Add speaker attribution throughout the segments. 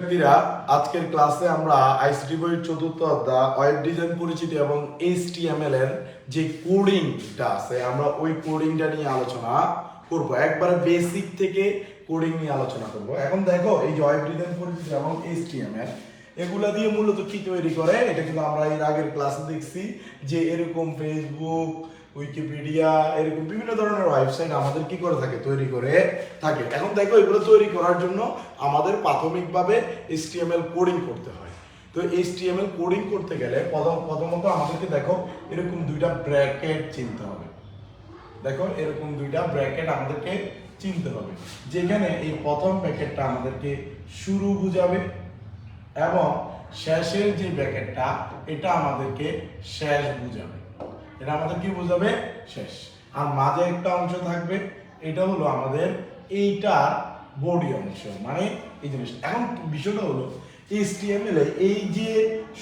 Speaker 1: শিক্ষার্থীরা, আজকের ক্লাসে আমরা আইসিটি বইয়ের চতুর্থ অধ্যায় ওয়েব ডিজাইন পরিচিতি এবং এইচটিএমএল এর যে কোডিংটা আছে, আমরা ওই কোডিংটা নিয়ে আলোচনা করব। একবারে বেসিক থেকে কোডিং নিয়ে আলোচনা করব। এখন দেখো, এই যে ওয়েব ডিজাইন পরিচিতি এবং এইচটিএমএল এগুলা দিয়ে মূলত কি তৈরি করে? এটা কিন্তু আমরা এর আগের ক্লাসে দেখছি যে এরকম ফেসবুক উইকিপিডিয়া এরকম বিভিন্ন ধরনের ওয়েবসাইট আমাদের কি করে থাকে? তৈরি করে থাকে। এখন দেখো, এগুলো তৈরি করার জন্য আমাদের প্রাথমিকভাবে এইচটিএমএল কোডিং করতে হয়। তো এইচটিএমএল কোডিং করতে গেলে প্রথম, প্রথমত আমাদেরকে দেখো, এরকম দুইটা ব্র্যাকেট চিনতে হবে। দেখো, এরকম দুইটা ব্র্যাকেট আমাদেরকে চিনতে হবে। যেখানে এই প্রথম ব্র্যাকেটটা আমাদেরকে শুরু বুঝাবে এবং শেষের যে ব্র্যাকেটটা এটা আমাদেরকে শেষ বুঝাবে। এটা আমাদের কি বোঝাবে? শেষ। আর মাঝে একটা অংশ থাকবে, এটা হলো আমাদের এইটার বডি অংশ। মানে এই জিনিসটা। এখন বিষয়টা হলো HTML এ এই যে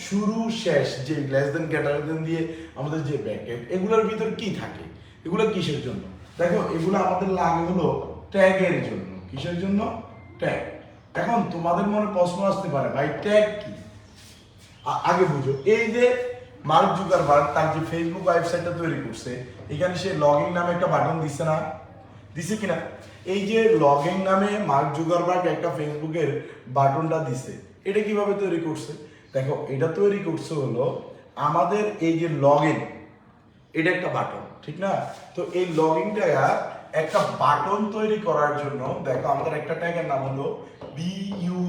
Speaker 1: শুরু শেষ যে লেস দেন গ্রেটার দেন দিয়ে আমাদের যে ব্র্যাকেট এগুলোর ভিতর কি থাকে? এগুলো কিসের জন্য? দেখো, এগুলো আমাদের লাগে হলো ট্যাগের জন্য। কিসের জন্য? ট্যাগ এখন তোমাদের মনে প্রশ্ন আসতে পারে, ভাই ট্যাগ কি? আগে বুঝো। এই যে মার্ক জুগার জুকারবার্গ তার যে ফেসবুক ওয়েবসাইটটা তৈরি করছে, এখানে সে লগইন নামে একটা বাটন দিছে না? দিছে কিনা? এই যে লগইন নামে মার্ক জুগার জুকারবার্গ একটা ফেসবুকের বাটনটা দিছে, এটা কীভাবে তৈরি করছে? দেখো, এটা তৈরি করছে হলো আমাদের এই যে লগইন এটা একটা বাটন ঠিক না? তো এই লগ ইনটা একটা বাটন তৈরি করার জন্য, দেখো আমাদের একটা ট্যাগের নাম হলো B U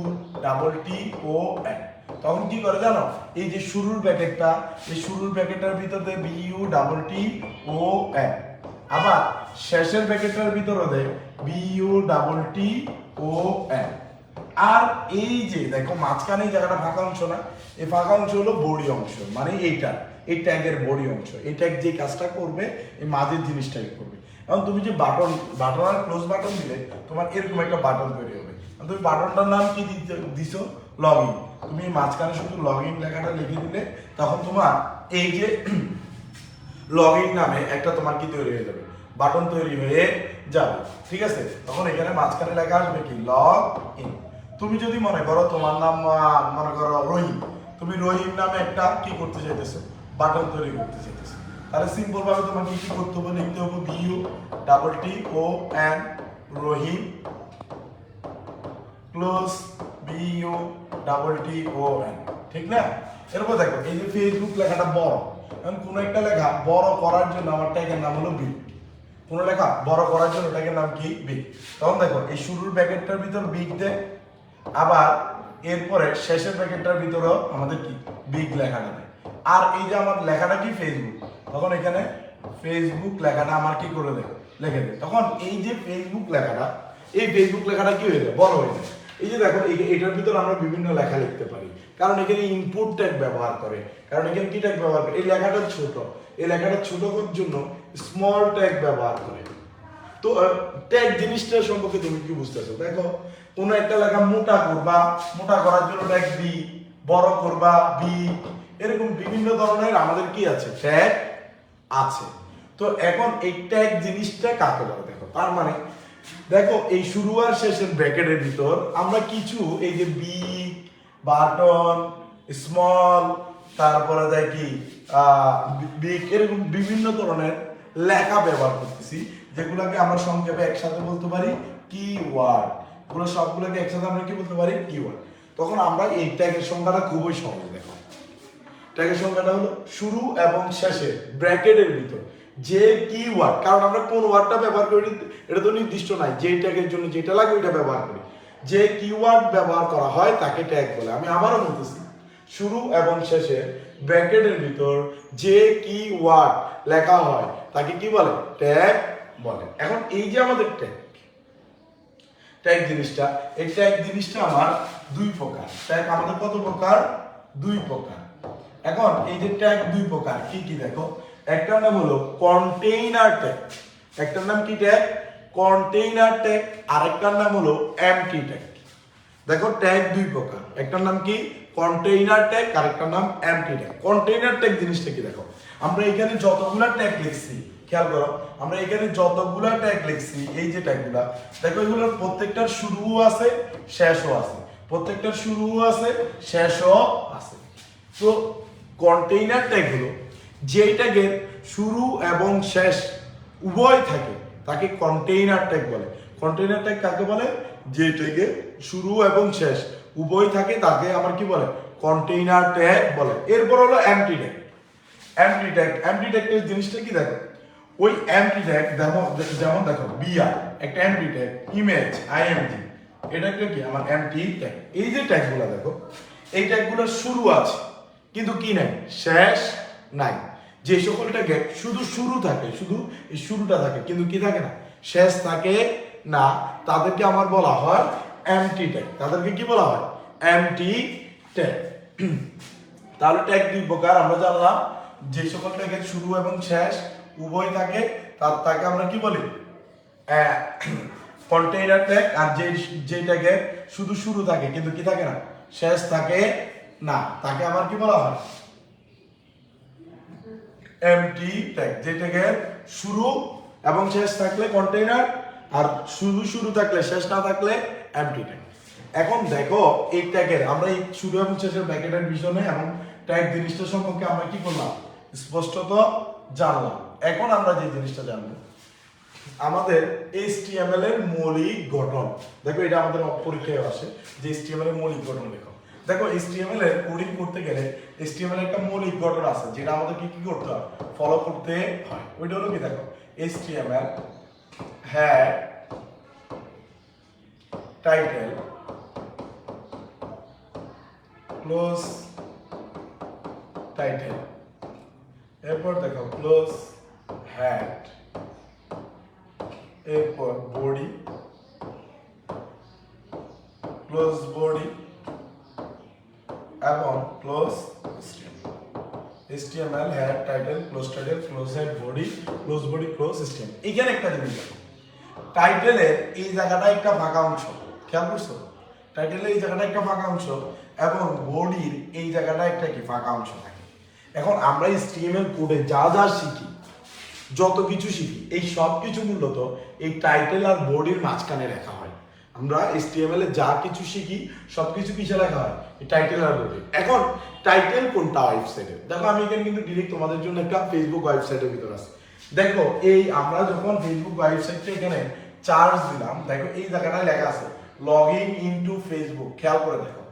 Speaker 1: double T O N তখন কি করে জানো? এই যে শুরুর ব্র্যাকেটটা, এই শুরুর ব্র্যাকেটের ভিতরে B U double T O N আবার শেষের ব্র্যাকেটের ভিতরে দেয় B U double T O N আর এই যে, দেখো মাঝখানে জায়গাটা ফাঁকা অংশ না, এই ফাঁকা অংশ হলো বডি অংশ মানে এইটা, এই ট্যাগের বডি অংশ। এই ট্যাগ যে কাজটা করবে, এই মাঝের জিনিসটাই করবে। এখন তুমি যে বাটন বাটন আর ক্লোজ বাটন দিলে, তোমার এরকম একটা বাটন তৈরি হবে। তুমি বাটনটার নাম কি দিতে, দিছো? লগ ইন তুমি মাঝখানে শুধু লগ ইন লেখাটা লিখে দিলে, তখন তোমার এই যে লগ ইন নামে একটা তোমার কি তৈরি হয়ে যাবে? বাটন তৈরি হয়ে যাবে। ঠিক আছে? তখন এখানে মাঝখানে লেখা আসবে কি? লগ ইন তুমি যদি মনে করো তোমার নাম মনে করো রহিম, তুমি রহিম নামে একটা কি করতে চাইতেছো? বাটন তৈরি করতে চাইতেছো। তাহলে সিম্পল ভাবে তোমাকে কি করতে হবে? লিখতে হবে B U double T O N Rahim close B U double T O N ঠিক না? এরপর দেখো, এই যে ফেসবুক লেখাটা বড়। এখন কোনো একটা লেখা বড় করার জন্য আমার ট্যাগের নাম হলো বি কোনো লেখা বড় করার জন্য ট্যাগের নাম কি? বিগ তখন দেখো, এই শুরুর ব্র্যাকেটটার ভিতর বিগ দে আবার এরপরে শেষের ব্র্যাকেটটার ভিতরেও আমাদের কি? বিগ লেখাটা দেয় আর এই যে আমার লেখাটা কি ফেসবুক তখন এখানে ফেসবুক লেখাটা আমার কি করে দেয় লেখে দেয় তখন এই যে ফেসবুক লেখাটা, এই ফেসবুক লেখাটা কি হয়ে যায়? বড় হয়ে যায়। এই যে দেখো এটার ভিতর আমরা বিভিন্ন লেখা লিখতে পারি। কারণ এখানে ইনপুট ট্যাগ ব্যবহার করে। কারণ এখানে কি ট্যাগ ব্যবহার করে? এই লেখাটা ছোট। এই লেখাটা ছোট করার জন্য স্মল ট্যাগ ব্যবহার করে। তো ট্যাগ জিনিসটা সম্পর্কে তুমি কি বুঝতেছো? দেখো, কোনো একটা লেখা মোটা করবা, মোটা করার জন্য ট্যাগ বি বড় করবা বি এরকম বিভিন্ন ধরনের আমাদের কি আছে? ট্যাগ আছে। তো এখন এই ট্যাগ জিনিসটা কাকে বলে? দেখো, তার মানে দেখো, এই শুরু আর শেষের ব্র্যাকেটের ভিতর আমরা কিছু, এই যে বি বাটন স্মল তারপরে দেয় কি বিগ এরকম বিভিন্ন ধরনের লেখা ব্যবহার করতেছি, যেগুলোকে আমরা সংক্ষেপে একসাথে বলতে পারি কিওয়ার্ড এগুলো সবগুলোকে একসাথে আমরা কি বলতে পারি? কিওয়ার্ড তখন আমরা এই ট্যাগের সংখ্যাটা খুবই সহজ দেখো ট্যাগের সংখ্যাটা হলো শুরু এবং শেষে ব্র্যাকেটের ভিতর। যে কি ওয়ার্ড কারণ আমরা কোন ওয়ার্ডটা ব্যবহার করি, এটা তো নির্দিষ্ট নাই যে ট্যাগের জন্য যেটা লাগে ওইটা ব্যবহার করি। যে কিওয়ার্ড ব্যবহার করা হয় তাকে ট্যাগ বলে। আমি আবারও বলতেছি, শুরু এবং শেষে ব্র্যাকেটের ভিতর যে কিওয়ার্ড লেখা হয়, তাকে কি বলে? ট্যাগ বলে। এখন এই যে আমাদের ট্যাগ ট্যাগ জিনিসটা, এই ট্যাগ জিনিসটা আমার দুই প্রকার। ট্যাগ আমাদের কত প্রকার? দুই প্রকার। এখন এই যে ট্যাগ দুই প্রকার, কি কি দেখো? একটার নাম হলো কন্টেইনার ট্যাগ একটার নাম কি ট্যাগ কন্টেইনার ট্যাগ আরেকটার নাম হলো এমটি ট্যাগ দেখো ট্যাগ দুই প্রকার। একটার নাম কি? কন্টেইনার ট্যাগ আরেকটার নাম এমটি ট্যাগ কন্টেইনার ট্যাগ জিনিসটা কি দেখো? আমরা এখানে যতগুলা ট্যাগ লিখছি, খেয়াল করো, আমরা এখানে যতগুলা ট্যাগ লিখছি, এই যে ট্যাগগুলা দেখো এগুলোর প্রত্যেকটার শুরুও আছে, শেষও আছে। প্রত্যেকটার শুরুও আছে, শেষও আছে। তো কন্টেইনার ট্যাগগুলো যেই ট্যাগের শুরু এবং শেষ উভয় থাকে, তাকে কন্টেইনার ট্যাগ বলে। কন্টেইনার ট্যাগ কাকে বলে? যে ট্যাগে শুরু এবং শেষ উভয় থাকে, তাকে আমার কি বলে? কন্টেইনার ট্যাগ বলে। এরপর হলো empty tag empty tag empty ট্যাগের জিনিসটা কি দেখো? ওই এমটি ট্যাগ যেমন যেমন দেখো বিআর একটা এমটি ট্যাগ ইমেজ আইএমজি এটা একটা কি? আমার এমটি ট্যাগ এই যে ট্যাগগুলো দেখো, এই ট্যাগগুলোর শুরু আছে, কিন্তু কি নাই? শেষ নাই। যে সকল ট্যাগে শুধু শুরু থাকে, শুধু শুরুটা থাকে, কিন্তু কি থাকে না? শেষ থাকে না। তাদেরকে আমার বলা হয় এমটি ট্যাগ তাদেরকে কি বলা হয়? এমটি ট্যাগ তাহলে ট্যাগ দুই প্রকার। আমরা জানলাম যে সকল ট্যাগের শুরু এবং শেষ উভয় থাকে। তার তাকে আমরা কি বলি? কন্টেইনার ট্যাগ আর যে যে ট্যাগের শুধু শুরু থাকে, কিন্তু কি থাকে না? শেষ থাকে না। তাকে আমার কি বলা হয়? এমটি ট্যাগ যে ট্যাগের শুরু এবং শেষ থাকলে কন্টেইনার আর শুধু শুরু থাকলে, শেষ না থাকলে এমটি ট্যাগ এখন দেখো, এই ট্যাগের আমরা এই শুরু এবং শেষের ব্যাকেটের বিষয়ে এবং ট্যাগ জিনিসটা সম্পর্কে আমরা কি করলাম? স্পষ্টত জানলাম। এখন আমরা যে জিনিসটা জানব, আমাদের HTML এর মৌলিক গঠন। দেখো, এটা আমাদের পরীক্ষায় আসে যে HTML এর মৌলিক গঠন লেখো। দেখো HTML এর কোডিং করতে গেলে এর একটা মৌলিক গঠন আছে, যেটা আমাদেরকে কি করতে হয়? ফলো করতে হয়। ওইটা হলো কি দেখো HTML head title close title এরপর দেখো ক্লোজ হ্যাড এরপর বডি ক্লোজ বডি এবং close HTML head title close title close head body close body close HTML এখানে একটা জিনিস টাইটেলের এই জায়গাটা একটা ফাঁকা অংশ। খেয়াল করছ? টাইটেলের এই জায়গাটা একটা ফাঁকা অংশ এবং বডির এই জায়গাটা একটা কি? ফাঁকা অংশ থাকে। এখন আমরা HTML কোডে যা যা শিখি, যত কিছু শিখি, এই সব কিছু মূলত এই টাইটেল আর বডির মাঝখানে রাখা হয়। আমরা HTML এ যা কিছু শিখি সব কিছু কিসে লেখা হয়। টাইটেল আর বডি এখন টাইটেল কোনটা ওয়েবসাইটে দেখো, আমি এখানে কিন্তু ডিরেক্ট তোমাদের জন্য একটা ফেসবুক ওয়েবসাইটের ভিতর আছে। দেখো, এই আমরা যখন ফেসবুক ওয়েবসাইটটা এখানে চার্জ দিলাম, দেখো, এই জায়গাটায় লেখা আছে লগইন ইনটু ফেসবুক খেয়াল করে দেখো।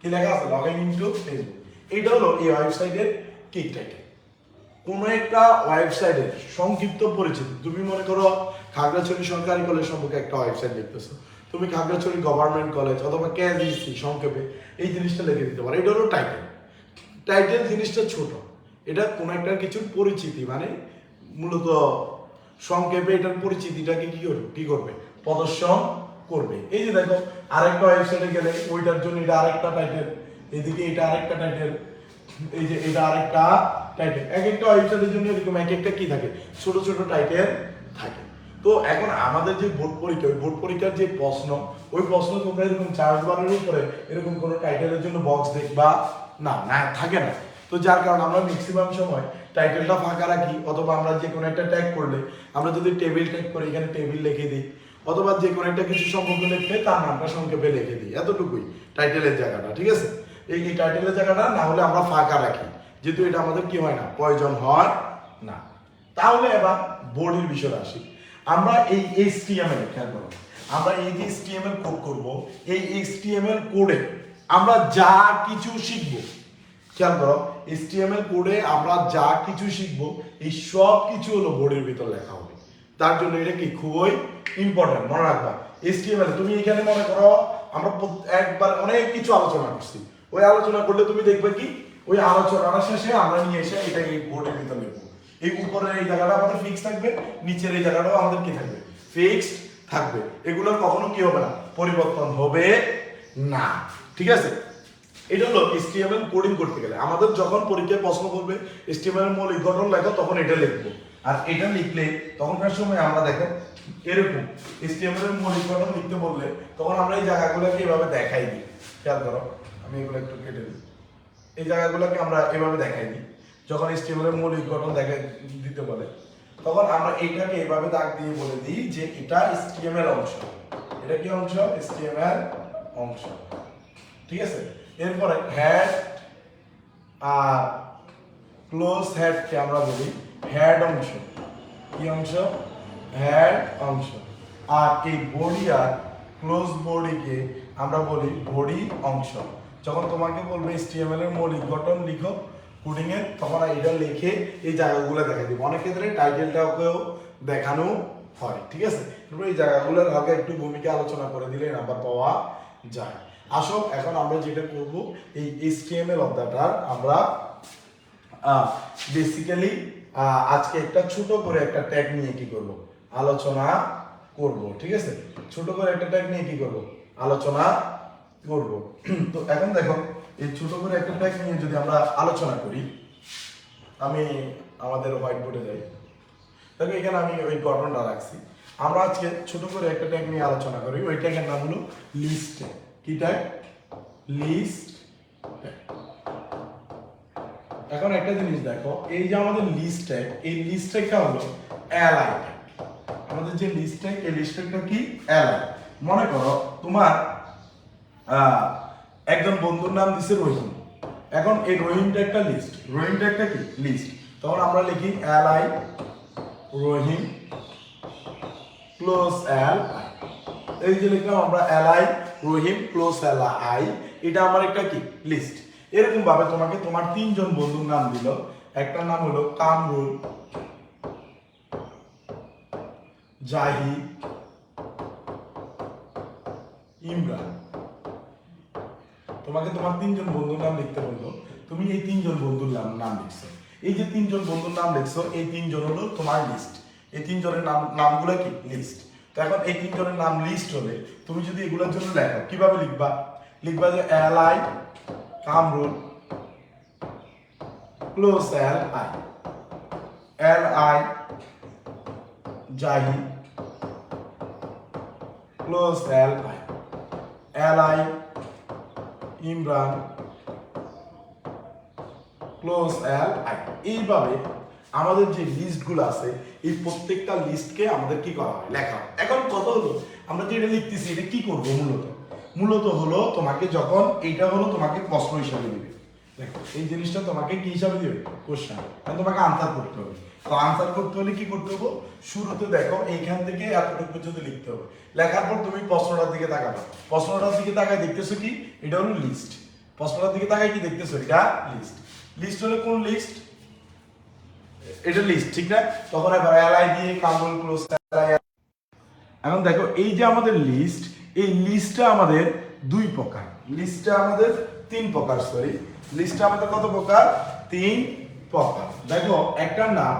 Speaker 1: কি লেখা আছে? লগইন ইনটু ফেসবুক এটা হলো এই ওয়েবসাইটের কিক টাইটেল কোন একটা ওয়েবসাইটের সংক্ষিপ্ত পরিচিতি। তুমি মনে করো, খাগড়াছড়ি সরকারি কলেজ সম্পর্কে একটা ওয়েবসাইট লিখতেছো তুমি খাগড়াছড়ি গভর্নমেন্ট কলেজ অথবা কেজিসি সংক্ষেপে এই জিনিসটা লিখে দিতে পারো। এটা হলো টাইটেল টাইটেল জিনিসটা ছোট। এটা কোনো একটা কিছুর পরিচিতি মানে মূলত সংক্ষেপে এটার পরিচিতিটাকে কি করবে? কি করবে? প্রদর্শন করবে। এই যে দেখো, আরেকটা ওয়েবসাইটে গেলে ওইটার জন্য এটা আরেকটা টাইটেল এদিকে এটা আরেকটা টাইটেল এই যে এটা আরেকটা টাইটেল এক একটা ওয়েবসাইটের জন্য এরকম এক একটা কি থাকে? ছোট ছোট টাইটেল থাকে। তো এখন আমাদের যে বোর্ড পরীক্ষা, ওই বোর্ড পরীক্ষার যে প্রশ্ন, ওই প্রশ্ন তোমরা এরকম চার্জ বারের উপরে এরকম কোনো টাইটেলের জন্য বক্স দেখবা না না, থাকে না। তো যার কারণে আমরা ম্যাক্সিমাম সময় টাইটেলটা ফাঁকা রাখি, অথবা আমরা যে কোনো একটা ট্যাগ করলে, আমরা যদি টেবিল ট্যাগ করি এখানে টেবিল লিখে দিই, অথবা যে কোনো একটা কিছু সম্পর্কে লিখতে তার নামটা সংক্ষেপে লিখে দিই, এতটুকুই টাইটেলের জায়গাটা, ঠিক আছে? এই এই টাইটেলের জায়গাটা না হলে আমরা ফাঁকা রাখি, যেহেতু এটা আমাদের কি হয় না, প্রয়োজন হয় না। তাহলে এবার বোর্ডের বিষয়ে আসি। আমরা এই HTML এ, খেয়াল করো, আমরা এই যে HTML কোড করব, এই HTML কোডে আমরা যা কিছু শিখব, খেয়াল করো HTML কোডে আমরা যা কিছু শিখব, এই সব কিছু হলো বোর্ডের ভিতর লেখা হবে। তার জন্য এটা কি খুবই ইম্পর্টেন্ট মনে রাখবা HTML তুমি এখানে মনে করো, আমরা একবার অনেক কিছু আলোচনা করছি। ওই আলোচনা করলে তুমি দেখবে কি, ওই আলোচনাটা শেষে আমরা নিয়ে এসে এটা এই বোর্ডের ভিতর লিখব। এই উপরের এই জায়গাটা আমাদের ফিক্স থাকবে, নিচের এই জায়গাটাও আমাদের কি থাকবে। ফিক্সড থাকবে। এগুলোর কখনো কি হবে না? পরিবর্তন হবে না। ঠিক আছে? এটা হলো HTML কোডিং করতে গেলে, আমাদের যখন পরীক্ষায় প্রশ্ন করবে এর মৌলিক গঠন লেখো, তখন এটা লিখব। আর এটা লিখলে, তখনকার সময় আমরা দেখো এরকম HTML এর মৌলিক গঠন লিখতে বললে, তখন আমরা এই জায়গাগুলোকে এভাবে দেখাই দিই। খেয়াল করো, আমি এগুলো একটু কেটে দিই। এই জায়গাগুলোকে আমরা এভাবে দেখাই দিই। যখন এর মৌলিক গঠন দেখে দিতে বলে, তখন আমরা এইটাকে এভাবে দাগ দিয়ে বলে দিই যে এটা HTML অংশ। এটা কি অংশ? HTML অংশ। ঠিক আছে? এরপরে হ্যাড আর ক্লোজ হেডকে আমরা বলি হ্যাড অংশ। কি অংশ? হ্যাড অংশ। আর এই বডি আর ক্লোজ বডিকে আমরা বলি বডি অংশ। যখন তোমাকে বলবে HTML এর মৌলিক গঠন, লিখো। এর তখন এটা লিখে এই জায়গাগুলো দেখা দিব। অনেক ক্ষেত্রে টাইটেলটাকেও দেখানো হয়, ঠিক আছে? এই জায়গাগুলোর আগে একটু ভূমিকা আলোচনা করে দিলে নাম্বার পাওয়া যায়। আসো এখন আমরা যেটা করব, এই HTML অধ্যায়টার আমরা বেসিক্যালি আজকে একটা ছোট করে একটা ট্যাগ নিয়ে কি করব? আলোচনা করব, ঠিক আছে? ছোট করে একটা ট্যাগ নিয়ে কি করব? আলোচনা করব। তো এখন দেখো এই ছোট করে একটা ট্যাগ নিয়ে যদি আমরা আলোচনা করি, আমি আমাদের হোয়াইট বোর্ডে যাই। দেখো, এখানে আমি ওই গঠনটা রাখছি। আমরা আজকে ছোট করে একটা ট্যাগ নিয়ে আলোচনা করি। ওই ট্যাগের নাম হলো লিস্ট কি ট্যাগ লিস্ট এখন একটা জিনিস দেখো, এই যে আমাদের লিস্ট ট্যাগ এই লিস্ট ট্যাগটা হলো ট্যাগ আমাদের যে লিস্ট ট্যাগ এই লিস্ট ট্যাগটা কি? এলআই মনে করো তোমার একজন বন্ধুর নাম দিছে রহিম এখন এই রহিমটা একটা লিস্ট রহিমটা একটা কি? লিস্ট তখন আমরা লিখি এল আই রহিম ক্লোজ এল এই যে লিখলাম আমরা L I Rahim close L I এটা আমার একটা কি? লিস্ট এরকম ভাবে তোমাকে তোমার তিনজন বন্ধুর নাম দিল। একটা নাম হলো কামরুল জাহি ইমরান। তোমাকে তোমার তিনজন বন্ধুর নাম লিখতে বলল। তুমি এই তিনজন বন্ধুর নাম নাম লিখছো। এই যে তিনজন বন্ধুর নাম লিখছো, এই তিনজন হলো তোমার লিস্ট এই তিনজনের নাম নামগুলো কি? লিস্ট তো এখন এই তিনজনের নাম লিস্ট হলে তুমি যদি এগুলোর জন্য লেখো, কীভাবে লিখবা? লিখবা যে L I Kamrul close L I L I Zahid close L I L I Imran close I এইভাবে আমাদের যে লিস্টগুলো আছে, এই প্রত্যেকটা লিস্টকে আমাদের কি করা হয়? লেখা এখন কত হলো, আমরা যেটা লিখতেছি, এটা কি করব মূলত? মূলত হলো তোমাকে যখন এইটা হলো তোমাকে প্রশ্ন হিসাবে দিবে। দেখো, এই জিনিসটা তোমাকে কি হিসাবে দিবে? কোশ্চেন তোমাকে আনসার করতে হবে। তো আনসার করতে হলে কি করতে হবে? শুরুতে দেখো, এইখান থেকে এতটুকু পর্যন্ত লিখতে হবে। লেখার পর তুমি প্রশ্নটার দিকে তাকাবে। প্রশ্নটার দিকে তাকায় দেখতেছো কি? এটা হলো লিস্ট প্রশ্নটার দিকে তাকায় কি দেখতেছো? এটা লিস্ট লিস্ট হলো কোন লিস্ট এটা লিস্ট ঠিক না? তখন এবার এলআই দিয়ে কামরুল ক্লোজ এখন দেখো, এই যে আমাদের লিস্ট এই লিস্টটা আমাদের দুই প্রকার। লিস্টটা আমাদের তিন প্রকার সরি লিস্টটা আমাদের কত প্রকার? তিন প্রকার। দেখো, একটা নাম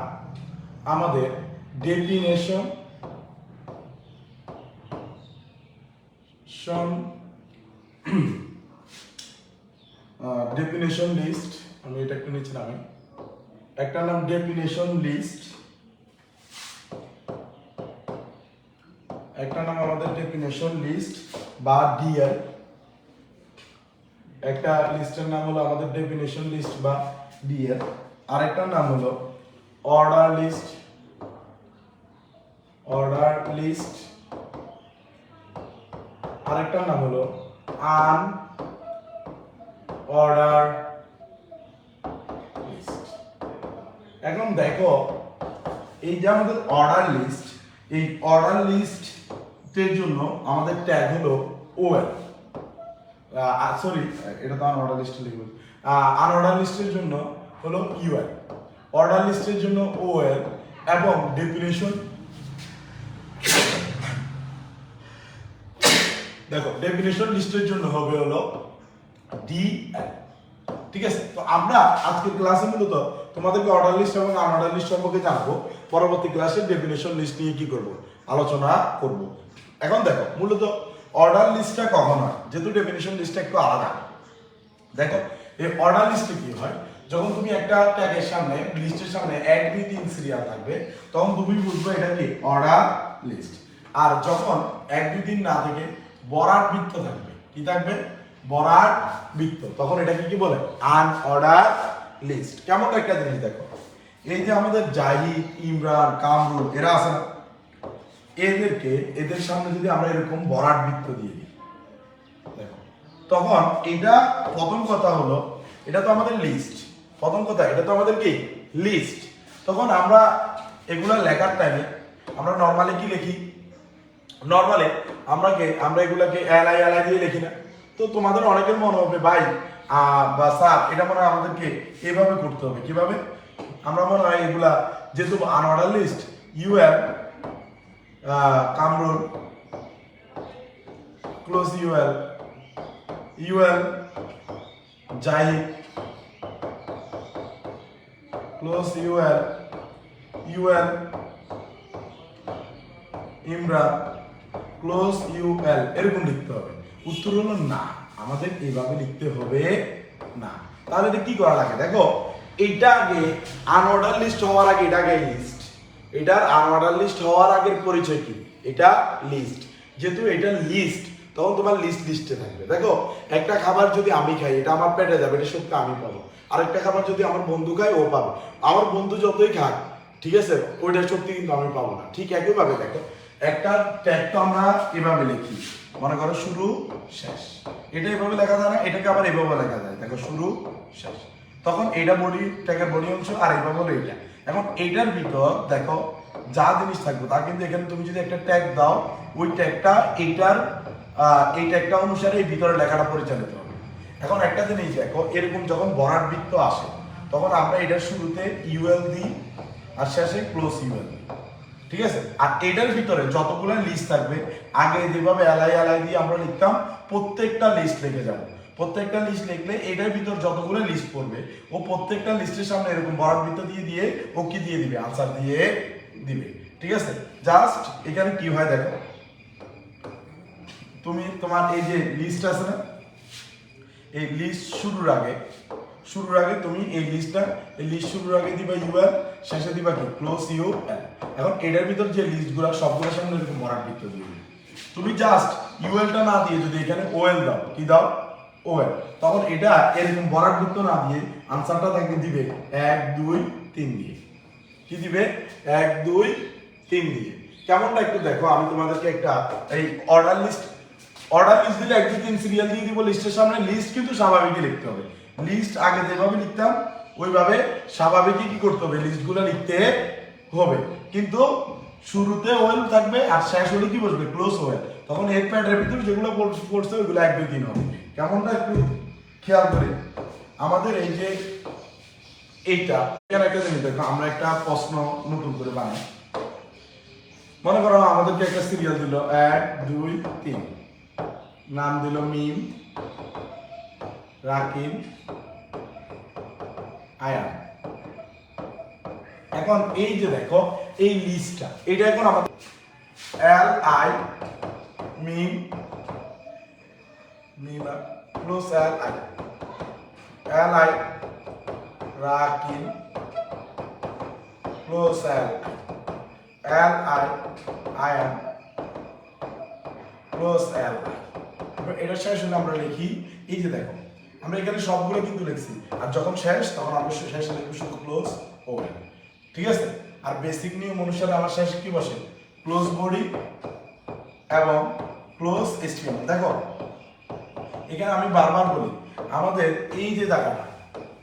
Speaker 1: আমাদের ডেফিনেশন ডেফিনেশন লিস্ট আমি এটা একটু নিচে নামি। একটা নাম ডেফিনেশন লিস্ট একটা নাম আমাদের ডেফিনেশন লিস্ট বা ডিএল একটা লিস্টের নাম হলো আমাদের ডেফিনেশন লিস্ট বা ডিএল আরেকটার নাম হলো অর্ডার লিস্ট অর্ডার লিস্ট আরেকটার নাম হলো আন অর্ডার লিস্ট এখন দেখো, এই যে আমাদের অর্ডার লিস্ট এই অর্ডার লিস্টের জন্য আমাদের ট্যাগ হলো ওএল সরি এটা তো আনঅর্ডার লিস্টে লিখব। আনঅর্ডার লিস্টের জন্য হলো ইউএল অর্ডার লিস্টের জন্য ওএল এবং ডেফিনেশন দেখো ডেফিনেশন লিস্টের জন্য হবে হলো ডিএল ঠিক আছে? তো আমরা আজকের ক্লাসে মূলত তোমাদেরকে অর্ডার লিস্ট এবং আনঅর্ডার লিস্ট সম্পর্কে জানব। পরবর্তী ক্লাসে ডেফিনেশন লিস্ট নিয়ে কি করব? আলোচনা করব। এখন দেখো, মূলত অর্ডার লিস্টটা কখন হয়? যেহেতু ডেফিনেশন লিস্টটা একটু আলাদা। দেখো, এই অর্ডার লিস্টে কি হয়? যখন তুমি একটা ট্যাগের সামনে লিস্টের সামনে এক, দুই, তিন সিরিয়াল থাকবে, তখন তুমি বুঝবে এটা কি? অর্ডার লিস্ট আর যখন এক, দুই দিন না থেকে বরাট বৃত্ত থাকবে। কি থাকবে? বরাট বৃত্ত। তখন এটাকে কি বলে? আন অর্ডার লিস্ট কেমন একটা জিনিস দেখো। এই যে আমাদের জাহিদ, ইমরান, কামরুল, এরা আছে না? এদেরকে, এদের সামনে যদি আমরা এরকম বরাট বৃত্ত দিয়ে দিই, দেখো। তখন এটা প্রথম কথা হলো, এটা তো আমাদের লিস্ট প্রথম কথা, এটা তো আমাদের কি? লিস্ট তখন আমরা এগুলা লেখার টাইমে আমরা নর্মালি কি লিখি? নর্মালি আমরা আমরা এগুলাকে এলাই এলাই দিয়ে লিখি না। তো তোমাদের অনেকের মনে হবে, ভাই বা, স্যার, এটা মনে হয় আমাদেরকে এভাবে করতে হবে। কীভাবে? আমরা মনে হয় এগুলা, যেহেতু unorder list U L Kamrul close U L U L Zahid close U L U L Imran close U L এরকম লিখতে হবে। উত্তর হলো না। আমাদের এইভাবে লিখতে হবে না। তাহলে কি করা লাগে? দেখো, এটা আগে আনঅর্ডার লিস্ট হওয়ার আগে, এটা আগে লিস্ট এটার আনঅর্ডার লিস্ট হওয়ার আগের পরিচয় কি? এটা লিস্ট যেহেতু এটা লিস্ট তখন তোমার লিস্ট লিস্টে থাকবে। দেখো, একটা খাবার যদি আমি খাই, এটা আমার পেটে যাবে, এটা সত্যি, আমি পাবো। আরেকটা খাবার যদি আমার বন্ধু খায়, ও পাবে। আমার বন্ধু যতই খাক, ঠিক আছে? ওইটা সত্যি কিন্তু আমি পাবো না। ঠিক একইভাবে দেখো একটা ট্যাগ তো আমরা এভাবে লিখি। মনে করো শুরু, শেষ। এটা এভাবে লেখা যায় না, এটাকে আবার এভাবে লেখা যায়। দেখো, শুরু, শেষ। তখন এটা বডি ট্যাগের বডি অংশ, আর এভাবে হলো এইটা। এখন এইটার ভিতর দেখো, যা জিনিস থাকবে, তা কিন্তু এখানে তুমি যদি একটা ট্যাগ দাও, ওই ট্যাগটা এইটার এই ট্যাগটা অনুসারে এই ভিতরে লেখাটা পরিচালিত হবে। এখন একটা জিনিস দেখো, এরকম যখন বরাট বৃত্ত আসে, তখন আমরা এটার শুরুতে ইউএল দিই আর শেষে ক্লোজ ইউএল দিই ঠিক আছে? আর এটার ভিতরে যতগুলো লিস্ট থাকবে, আগে যেভাবে এলাই এলাই দিয়ে আমরা লিখতাম, প্রত্যেকটা লিস্ট লিখে যাব। প্রত্যেকটা লিস্ট লিখলে এটার ভিতর যতগুলো লিস্ট পড়বে, ও প্রত্যেকটা লিস্টের সামনে এরকম বরাট বৃত্ত দিয়ে দিয়ে ও কি দিয়ে দিবে? আনসার দিয়ে দিবে। ঠিক আছে? জাস্ট এখানে কি হয় দেখো। তুমি তোমার এই যে লিস্ট আছে না? এই লিস্ট শুরুর আগে শুরুর আগে তুমি এই লিস্টটা এই লিস্ট শুরুর আগে দিবা ইউএল শেষে দিবা কি? ক্লোজ ইউ এখন এটার ভিতর যে লিস্টগুলো সবগুলোর সামনে এরকম বৃত্ত দিয়ে দিবে তুমি জাস্ট ইউএলটা না দিয়ে যদি এখানে ওএল দাও, কি দাও? ওএল তখন এটা এরকম বরাট বৃত্ত না দিয়ে আনসারটা তাকে দিবে এক, দুই, তিন দিয়ে। কি দিবে? এক, দুই, তিন দিয়ে। কেমনটা একটু দেখো, আমি তোমাদেরকে একটা এই অর্ডার লিস্ট অর্ডার লিস্ট দিলে এক, দুই, তিন সিরিয়াল দিয়ে দিব লিস্টের সামনে। লিস্ট কিন্তু স্বাভাবিকই লিখতে হবে। লিস্ট আগে যেভাবে লিখতাম, ওইভাবে স্বাভাবিকই কি করতে হবে? লিস্টগুলো লিখতে হবে। কিন্তু শুরুতে ওয়েল থাকবে আর শেষ হলে কি বসবে? ক্লোজ ওয়েল তখন এক প্যাডের ভিতরে যেগুলো পড়ছে ওইগুলো এক দুই তিন হবে। কেমনটা একটু খেয়াল করে? আমাদের এই যে এইটা একটা জিনিস দেখো, আমরা একটা প্রশ্ন নতুন করে বানাই। মনে করো আমাদেরকে একটা সিরিয়াল দিল, এক, দুই, তিন। নাম দিল মিম। রাকিব, আয়ান। এখন এই যে দেখো, এই লিস্টটা, এটা এখন আমাদের L I Mim Mim plus L I L I Rakib plus L L I Ayan. Plus L এটা শেষ আমরা লিখি, এই যে দেখো। আমরা এখানে সবগুলো কিন্তু লিখছি। আর যখন শেষ, তখন শে- শেষে লিখব শুধু ক্লোজ ওভেন ঠিক আছে? আর বেসিক নিয়ম অনুসারে আমার শেষে কি বসে? ক্লোজ বডি এবং ক্লোজ এসটিএমএল দেখো, এখানে আমি বারবার বলি, আমাদের এই যে জায়গাটা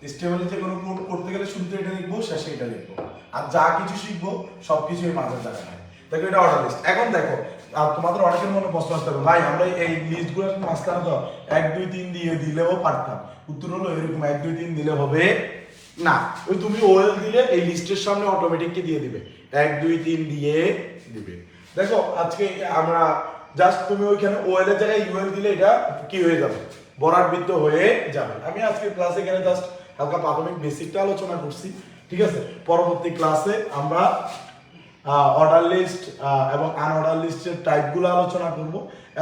Speaker 1: স্টেবলে যে কোনো কোড করতে গেলে শুরুতে এটা লিখব, শেষে এটা লিখব। আর যা কিছু শিখব সব কিছু এই মাঝের জায়গাটায় দেখো, এটা অর্ডার লিস্ট এখন দেখো আর তোমাদের অনেকের মনে প্রশ্ন আসতে ভাই, আমরা এই লিস্টগুলো মাঝখানে তো এক, দুই, তিন দিয়ে দিলেও পারতাম। উত্তর হলো এরকম, এক, দুই, তিন দিলে হবে না। ওই তুমি ওয়েল দিলে এই লিস্টের সামনে অটোমেটিকলি দিয়ে দিবে। এক, দুই, তিন দিয়ে দিবে। দেখো, আজকে আমরা জাস্ট তুমি ওইখানে ওয়েল জায়গায় ইউএল দিলে এটা কি হয়ে যাবে? বরাট বৃত্ত হয়ে যাবে। আমি আজকে ক্লাসে এখানে জাস্ট হালকা প্রাথমিক বেসিকটা আলোচনা করছি, ঠিক আছে? পরবর্তী ক্লাসে আমরা অর্ডার লিস্ট এবং আনঅর্ডার লিস্টের টাইপগুলো আলোচনা করব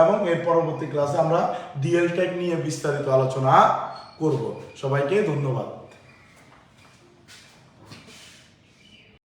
Speaker 1: এবং এর পরবর্তী ক্লাসে আমরা ডিএল টাইপ নিয়ে বিস্তারিত আলোচনা করব। সবাইকে ধন্যবাদ।